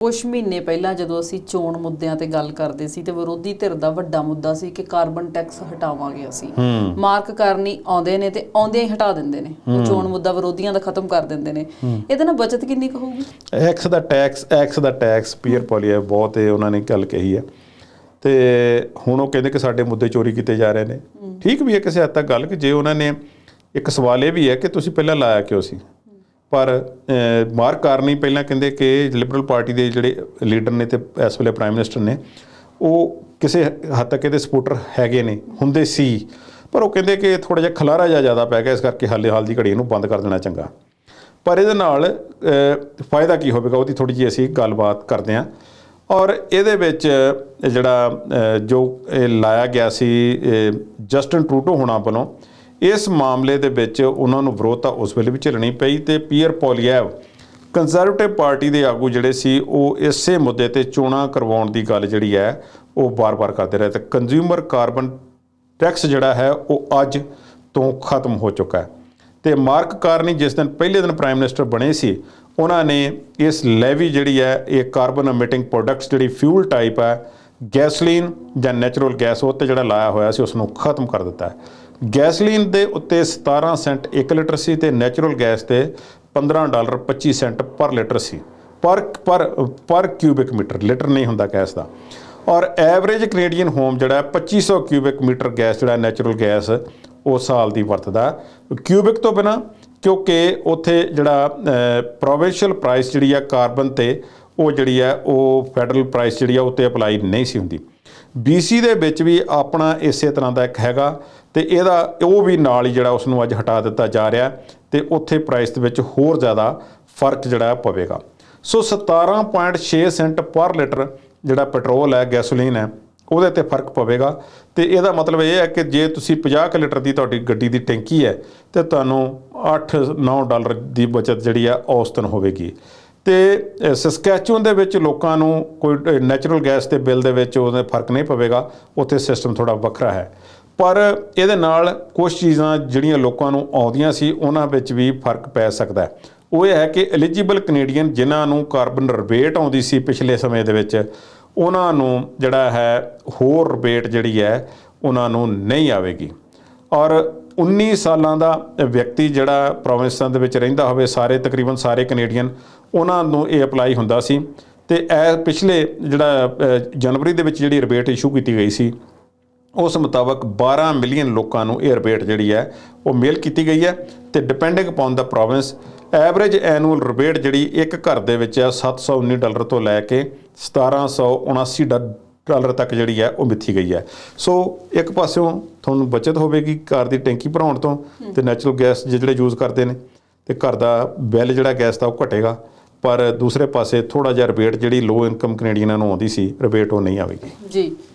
ਕੁਝ ਮਹੀਨੇ ਪਹਿਲਾਂ ਜਦੋਂ ਅਸੀਂ ਚੋਣ ਮੁੱਦਿਆਂ ਤੇ ਗੱਲ ਕਰਦੇ ਸੀ ਤੇ ਵਿਰੋਧੀ ਧਿਰ ਦਾ ਵੱਡਾ ਮੁੱਦਾ ਸੀ ਕਿ ਕਾਰਬਨ ਟੈਕਸ ਹਟਾਵਾਂਗੇ ਅਸੀਂ ਮਾਰਕ ਕਰਨੀ ਆਉਂਦੇ ਨੇ ਤੇ ਆਉਂਦਿਆਂ ਹੀ ਹਟਾ ਦਿੰਦੇ ਨੇ। ਉਹ ਚੋਣ ਮੁੱਦਾ ਵਿਰੋਧੀਆਂ ਦਾ ਖਤਮ ਕਰ ਦਿੰਦੇ ਨੇ। ਇਹਦੇ ਨਾਲ ਬਚਤ ਕਿੰਨੀ ਕੁ ਹੋਊਗੀ? ਐਕਸ ਦਾ ਟੈਕਸ ਐਕਸ ਦਾ ਟੈਕਸ ਪੀਅਰ ਪੋਲੀ ਹੈ ਬਹੁਤ ਇਹ ਉਹਨਾਂ ਨੇ ਗੱਲ ਕਹੀ ਹੈ। ਤੇ ਹੁਣ ਉਹ ਕਹਿੰਦੇ ਕਿ ਸਾਡੇ ਮੁੱਦੇ ਚੋਰੀ ਕੀਤੇ ਜਾ ਰਹੇ ਨੇ। ਠੀਕ ਵੀ ਹੈ ਕਿਸੇ ਹੱਦ ਤੱਕ ਗੱਲ ਕਿ ਜੇ ਉਹਨਾਂ ਨੇ ਇੱਕ ਸਵਾਲ ਇਹ ਵੀ ਹੈ ਕਿ ਤੁਸੀਂ ਪਹਿਲਾਂ ਲਾਇਆ ਕਿਉਂ ਸੀ? ਪਰ ਅਹ, ਮਾਰਕ ਕਾਰਨੀ ਪਹਿਲਾਂ ਕਹਿੰਦੇ ਕਿ ਲਿਬਰਲ ਪਾਰਟੀ ਦੇ ਜਿਹੜੇ ਲੀਡਰ ਨੇ ਤੇ ਇਸ ਵੇਲੇ ਪ੍ਰਾਈਮ ਮਿਨਿਸਟਰ ਨੇ ਉਹ ਕਿਸੇ ਹੱਦ ਤੱਕ ਇਹਦੇ ਸਪੋਰਟਰ ਹੈਗੇ ਨੇ ਹੁੰਦੇ ਸੀ। ਪਰ ਉਹ ਕਹਿੰਦੇ ਕਿ ਥੋੜਾ ਜਿਹਾ ਖਲਾਰਾ ਜਿਹਾ ਜ਼ਿਆਦਾ ਪੈ ਗਿਆ ਇਸ ਕਰਕੇ ਹਾਲੇ ਹਾਲ ਦੀ ਘੜੀ ਇਹਨੂੰ ਬੰਦ ਕਰ ਦੇਣਾ ਚੰਗਾ। ਪਰ ਇਹਦੇ ਨਾਲ ਫਾਇਦਾ ਕੀ ਹੋਵੇਗਾ ਉਹਦੀ ਥੋੜੀ ਜਿਹੀ ਅਸੀਂ ਗੱਲਬਾਤ ਕਰਦੇ ਹਾਂ। ਔਰ ਇਹਦੇ ਵਿੱਚ ਜਿਹੜਾ ਜੋ ਇਹ ਲਾਇਆ ਗਿਆ ਸੀ ਅ, ਜਸਟਨ ਟਰੂਡੋ ਹੋਣਾ ਵੱਲੋਂ ਇਸ ਮਾਮਲੇ ਦੇ ਵਿੱਚ ਉਹਨਾਂ ਨੂੰ ਵਿਰੋਧਤਾ ਉਸ ਵੇਲੇ ਵੀ ਝੱਲਣੀ ਪਈ ਤੇ ਪੀਅਰ ਪੋਲੀਐਵ ਕੰਜ਼ਰਵੇਟਿਵ ਪਾਰਟੀ ਦੇ ਆਗੂ ਜਿਹੜੇ ਸੀ, ਉਹ ਇਸੇ ਮੁੱਦੇ ਤੇ ਚੋਣਾਂ ਕਰਵਾਉਣ ਦੀ ਗੱਲ ਜਿਹੜੀ ਹੈ, ਉਹ ਬਾਰ-ਬਾਰ ਕਰਦੇ ਰਹੇ ਤੇ ਕੰਜ਼ਿਊਮਰ ਕਾਰਬਨ ਟੈਕਸ ਜਿਹੜਾ ਹੈ, ਉਹ ਅੱਜ ਤੋਂ ਖਤਮ ਹੋ ਚੁੱਕਾ ਹੈ। ਤੇ ਮਾਰਕ ਕਾਰਨੀ ਜਿਸ ਦਿਨ ਪਹਿਲੇ ਦਿਨ ਪ੍ਰਾਈਮ ਮਿਨਿਸਟਰ ਬਣੇ ਸੀ, ਉਹਨਾਂ ਨੇ ਇਸ ਲੈਵੀ ਜਿਹੜੀ ਹੈ, ਇਹ ਕਾਰਬਨ ਐਮਿਟਿੰਗ ਪ੍ਰੋਡਕਟਸ ਜਿਹੜੀ ਫਿਊਲ ਟਾਈਪ ਹੈ ਗੈਸੋਲੀਨ ਜਾਂ ਨੈਚੁਰਲ ਗੈਸ ਉਹ ਤੇ ਜਿਹੜਾ ਲਾਇਆ ਹੋਇਆ ਸੀ ਉਸ ਨੂੰ ਖਤਮ ਕਰ ਦਿੱਤਾ ਹੈ। ਗੈਸਲੀਨ ਦੇ ਉੱਤੇ 17 ਸੈਂਟ 1 ਲੀਟਰ ਸੀ ਤੇ ਨੈਚੁਰਲ ਗੈਸ ਤੇ 15 ਡਾਲਰ 25 ਸੈਂਟ ਪਰ ਲੀਟਰ ਸੀ। ਪਰ ਪਰ ਪਰ ਕਿਊਬਿਕ ਮੀਟਰ ਲੀਟਰ ਨਹੀਂ ਹੁੰਦਾ ਗੈਸ ਦਾ। ਔਰ ਐਵਰੇਜ ਕੈਨੇਡੀਅਨ ਹੋਮ ਜਿਹੜਾ ਹੈ, 2500 ਕਿਊਬਿਕ ਮੀਟਰ ਗੈਸ ਜਿਹੜਾ ਨੈਚੁਰਲ ਗੈਸ ਉਹ ਸਾਲ ਦੀ ਵਰਤਦਾ। ਕਿਊਬਿਕ ਤੋਂ ਬਿਨਾ ਕਿਉਂਕਿ ਉੱਥੇ ਜਿਹੜਾ ਪ੍ਰੋਵਿੰਸ਼ੀਅਲ ਪ੍ਰਾਈਸ ਜਿਹੜੀ ਆ ਕਾਰਬਨ ਤੇ ਉਹ ਜਿਹੜੀ ਹੈ ਉਹ ਫੈਡਰਲ ਪ੍ਰਾਈਸ ਜਿਹੜੀ ਆ ਉੱਤੇ ਅਪਲਾਈ ਨਹੀਂ ਸੀ ਹੁੰਦੀ। BC ਦੇ ਵਿੱਚ ਵੀ ਆਪਣਾ ਇਸੇ ਤਰ੍ਹਾਂ ਦਾ ਇੱਕ ਹੈਗਾ ਤੇ ਇਹਦਾ ਉਹ ਵੀ ਨਾਲ ਹੀ ਜਿਹੜਾ ਉਸ ਨੂੰ ਅੱਜ ਹਟਾ ਦਿੱਤਾ ਜਾ ਰਿਹਾ ਤੇ ਉੱਥੇ ਪ੍ਰਾਈਸ ਦੇ ਵਿੱਚ ਹੋਰ ਜ਼ਿਆਦਾ ਫ਼ਰਕ ਜਿਹੜਾ ਪਵੇਗਾ। ਸੋ 17.6 ਸੈਂਟ ਪਰ ਲੀਟਰ ਜਿਹੜਾ ਪੈਟਰੋਲ ਹੈ ਗੈਸੋਲੀਨ ਹੈ, ਉਹਦੇ ਤੇ ਫ਼ਰਕ ਪਵੇਗਾ ਤੇ ਇਹਦਾ ਮਤਲਬ ਇਹ ਹੈ ਕਿ ਜੇ ਤੁਸੀਂ 50 ਕੁ ਲੀਟਰ ਦੀ ਤੁਹਾਡੀ ਗੱਡੀ ਦੀ ਟੈਂਕੀ ਹੈ ਤੇ ਤੁਹਾਨੂੰ 8-9 ਡਾਲਰ ਦੀ ਬਚਤ ਜਿਹੜੀ ਆ ਔਸਤਨ ਹੋਵੇਗੀ। ਤੇ ਅ, ਸਸਕੈਚੂਨ ਦੇ ਵਿੱਚ ਲੋਕਾਂ ਨੂੰ ਕੋਈ ਨੈਚੁਰਲ ਗੈਸ ਦੇ ਬਿੱਲ ਦੇ ਵਿੱਚ ਉਹਦੇ ਫ਼ਰਕ ਨਹੀਂ ਪਵੇਗਾ ਉੱਥੇ ਸਿਸਟਮ ਥੋੜਾ ਵੱਖਰਾ ਹੈ। ਪਰ ਇਹਦੇ ਨਾਲ ਕੁਝ ਚੀਜ਼ਾਂ ਜਿਹੜੀਆਂ ਲੋਕਾਂ ਨੂੰ ਆਉਂਦੀਆਂ ਸੀ ਉਹਨਾਂ ਵਿੱਚ ਵੀ ਫ਼ਰਕ ਪੈ ਸਕਦਾ ਹੈ। ਉਹ ਇਹ ਹੈ ਕਿ ਐਲੀਜੀਬਲ ਕੈਨੇਡੀਅਨ ਜਿਨ੍ਹਾਂ ਨੂੰ ਕਾਰਬਨ ਰਿਬੇਟ ਆਉਂਦੀ ਸੀ ਪਿਛਲੇ ਸਮੇਂ ਦੇ ਵਿੱਚ ਉਹਨਾਂ ਨੂੰ ਜਿਹੜਾ ਹੈ ਹੋਰ ਰਿਬੇਟ ਜਿਹੜੀ ਹੈ ਉਹਨਾਂ ਨੂੰ ਨਹੀਂ ਆਵੇਗੀ। ਔਰ 19 ਸਾਲਾਂ ਦਾ ਵਿਅਕਤੀ ਜਿਹੜਾ ਪ੍ਰੋਵਿੰਸਾਂ ਦੇ ਵਿੱਚ ਰਹਿੰਦਾ ਹੋਵੇ, ਸਾਰੇ ਤਕਰੀਬਨ ਸਾਰੇ ਕੈਨੇਡੀਅਨ ਉਹਨਾਂ ਨੂੰ ਇਹ ਅਪਲਾਈ ਹੁੰਦਾ ਸੀ ਤੇ ਇਹ ਪਿਛਲੇ ਜਿਹੜਾ ਜਨਵਰੀ ਦੇ ਵਿੱਚ ਜਿਹੜੀ ਰਿਬੇਟ ਇਸ਼ੂ ਕੀਤੀ ਗਈ ਸੀ, ਉਸ ਮੁਤਾਬਕ 12 ਮਿਲੀਅਨ ਲੋਕਾਂ ਨੂੰ ਇਹ ਰਿਬੇਟ ਜਿਹੜੀ ਹੈ, ਉਹ ਮੇਲ ਕੀਤੀ ਗਈ ਹੈ ਤੇ depending upon the province average annual rebate ਜਿਹੜੀ ਇੱਕ ਘਰ ਦੇ ਵਿੱਚ ਹੈ 719 ਡਾਲਰ ਤੋਂ ਲੈ ਕੇ 1779 ਡਾ- ਡਾਲਰ ਤੱਕ ਜਿਹੜੀ ਹੈ ਉਹ ਮਿੱਥੀ ਗਈ ਹੈ। ਸੋ ਇੱਕ ਪਾਸਿਓਂ ਤੁਹਾਨੂੰ ਬਚਤ ਹੋਵੇਗੀ ਕਾਰ ਦੀ ਟੈਂਕੀ ਭਰਾਉਣ ਤੋਂ ਤੇ ਨੈਚੁਰਲ ਗੈਸ ਜਿਹੜੇ ਯੂਜ਼ ਕਰਦੇ ਨੇ ਤੇ ਘਰ ਦਾ ਬਿੱਲ ਜਿਹੜਾ ਗੈਸ ਦਾ ਉਹ ਘਟੇਗਾ। ਪਰ ਦੂਸਰੇ ਪਾਸੇ ਥੋੜਾ ਜਿਹਾ ਰਿਬੇਟ ਜਿਹੜੀ ਲੋ ਇਨਕਮ ਕੈਨੇਡੀਅਨਾਂ ਨੂੰ ਆਉਂਦੀ ਸੀ ਰਿਬੇਟ ਉਹ ਨਹੀਂ ਆਵੇਗੀ। ਜੀ।